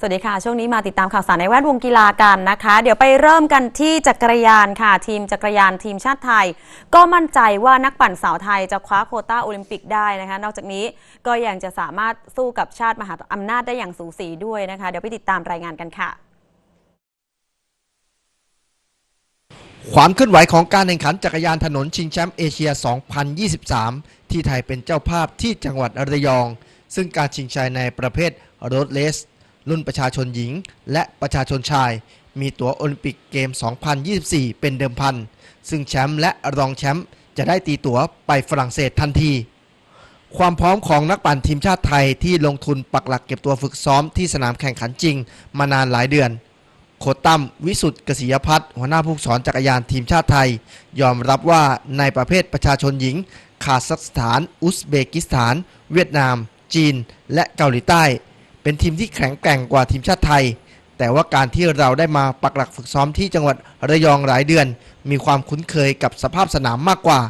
สวัสดีค่ะ ช่วงนี้มาติดตามข่าวสารในแวดวงกีฬากันนะคะ เดี๋ยวไปเริ่มกันที่จักรยานค่ะ ทีมจักรยานทีมชาติไทย ก็มั่นใจว่านักปั่นสาวไทยจะคว้าโคต้าโอลิมปิกได้นะคะ นอกจากนี้ก็ยังจะสามารถสู้กับชาติมหาอำนาจได้อย่างสูสีด้วยนะคะ เดี๋ยวไปติดตามรายงานกันค่ะ ความเคลื่อนไหวของการแข่งขันจักรยานถนนชิงแชมป์เอเชีย 2023 ที่ไทยเป็นเจ้าภาพที่จังหวัดระยอง ซึ่งการชิงชัยในประเภทรถเลส รุ่นประชาชนหญิง และประชาชนชาย มีตั๋วโอลิมปิกเกม 2024 เป็นเดิมพัน ซึ่งแชมป์และรองแชมป์จะได้ตีตั๋วไปฝรั่งเศสทันที ความพร้อมของนักปั่นทีมชาติไทยที่ลงทุนปักหลักเก็บตัวฝึกซ้อมที่สนามแข่งขันจริง มานานหลายเดือน โคตั้มวิสุทธ์กษิยพัฒน์หัวหน้าผู้สอนจักรยานทีมชาติไทย ยอมรับว่าในประเภทประชาชนหญิง คาซัคสถาน อุซเบกิสถาน เวียดนาม จีน และเกาหลีใต้ เป็นทีมที่แข็งแกร่งกว่าทีมชาติไทย แต่ว่าการที่เราได้มาปักหลักฝึกซ้อมที่จังหวัดระยองหลายเดือน มีความคุ้นเคยกับสภาพสนามมากกว่า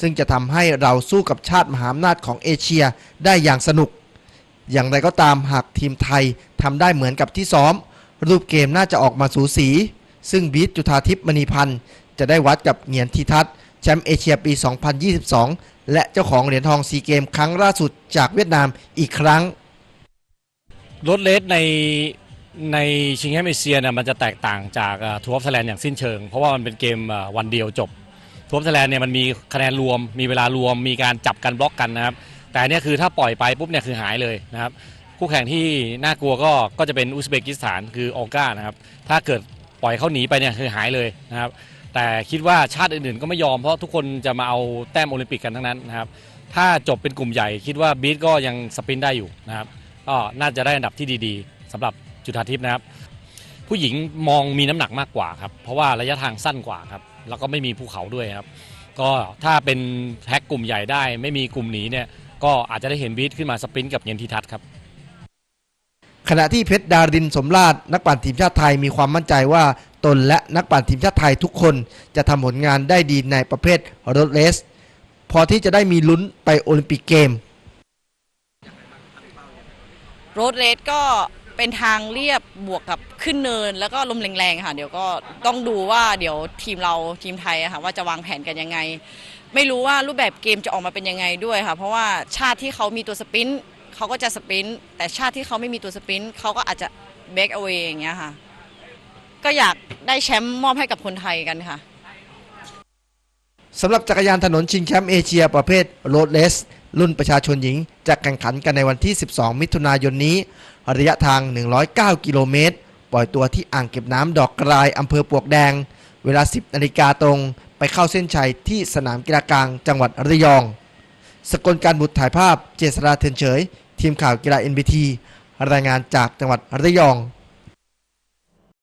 ซึ่งจะทำให้เราสู้กับชาติมหาอำนาจของเอเชียได้อย่างสนุก อย่างไรก็ตามหากทีมไทยทำได้เหมือนกับที่ซ้อม รูปเกมน่าจะออกมาสูสี ซึ่งบีทจุธาทิพย์มณีพันธ์จะได้วัดกับเหงียนทีทัศน์แชมป์เอเชียปี 2022 และเจ้าของเหรียญทองซีเกมครั้งล่าสุดจากเวียดนามอีกครั้ง รถเลสในในชิงแชมป์เอเชียเนี่ยมันจะแตกต่างจากทัวร์ไทยแลนด์อย่างสิ้นเชิง เพราะว่ามันเป็นเกมวันเดียวจบทัวร์ไทยแลนด์เนี่ยมันมีคะแนนรวม มีเวลารวม มีการจับกันบล็อกกันนะครับ แต่นเนี่ยคือถ้าปล่อยไปปุ๊บเนี่ยคือหายเลยนะครับ คู่แข่งที่น่ากลัวก็ก็จะเป็นอุซเบกิสถานคือออก้านะครับถ้าเกิดปล่อยเขาหนีไปเนี่ยคือหายเลยนะครับ แต่คิดว่าชาติอื่นๆก็ไม่ยอมเพราะทุกคนจะมาเอาแต้มโอลิมปิกกันทั้งนั้นนะครับถ้าจบเป็นกลุ่มใหญ่คิดว่าบีทก็ยังสปรินต์ได้อยู่นะครับ ก็น่าจะได้อันดับที่ดีๆสำหรับจุธาทิพย์นะครับ ผู้หญิงมองมีน้ำหนักมากกว่าครับ เพราะว่าระยะทางสั้นกว่าครับ แล้วก็ไม่มีภูเขาด้วยครับ ก็ถ้าเป็นแพ็กกลุ่มใหญ่ได้ ไม่มีกลุ่มหนีเนี่ยก็อาจจะได้เห็นบีทขึ้นมาสปรินต์กับเย็นทีทัศครับขณะที่เพชรดารินสมราชนักปั่นทีมชาติไทยมีความมั่นใจว่าตนและนักปั่นทีมชาติไทยทุกคนจะทำผลงานได้ดีในประเภทรถเลส พอที่จะได้มีลุ้นไปโอลิมปิกเกม โรดเรสก็เป็นทางเรียบบวกกับขึ้นเนิน แล้วก็ลมแรงๆค่ะ เดี๋ยวก็ต้องดูว่าเดี๋ยวทีมเราทีมไทยอะค่ะว่าจะวางแผนกันยังไง ไม่รู้ว่ารูปแบบเกมจะออกมาเป็นยังไงด้วยค่ะ เพราะว่าชาติที่เขามีตัวสปรินต์เขาก็จะสปรินต์แต่ชาติที่เขาไม่มีตัวสปรินต์เขาก็อาจจะเบรกเอาไว้อย่างเงี้ยค่ะ ก็อยากได้แชมป์มอบให้กับคนไทยกันค่ะ สำหรับจักรยานถนนชิงแชมป์เอเชียประเภทโรดเลส รุ่นประชาชนหญิงจะแข่งขันกันในวันที่ 12 มิถุนายนนี้ ระยะทาง 109 กิโลเมตร ปล่อยตัวที่อ่างเก็บน้ำดอกกรายอำเภอปวกแดง เวลา 10 นาฬิกาตรง ไปเข้าเส้นชัยที่สนามกีฬากลางจังหวัดระยอง สกลการบุตรถ่ายภาพเจษราเทียนเฉย ทีมข่าวกีฬา NBT รายงานจากจังหวัดระยอง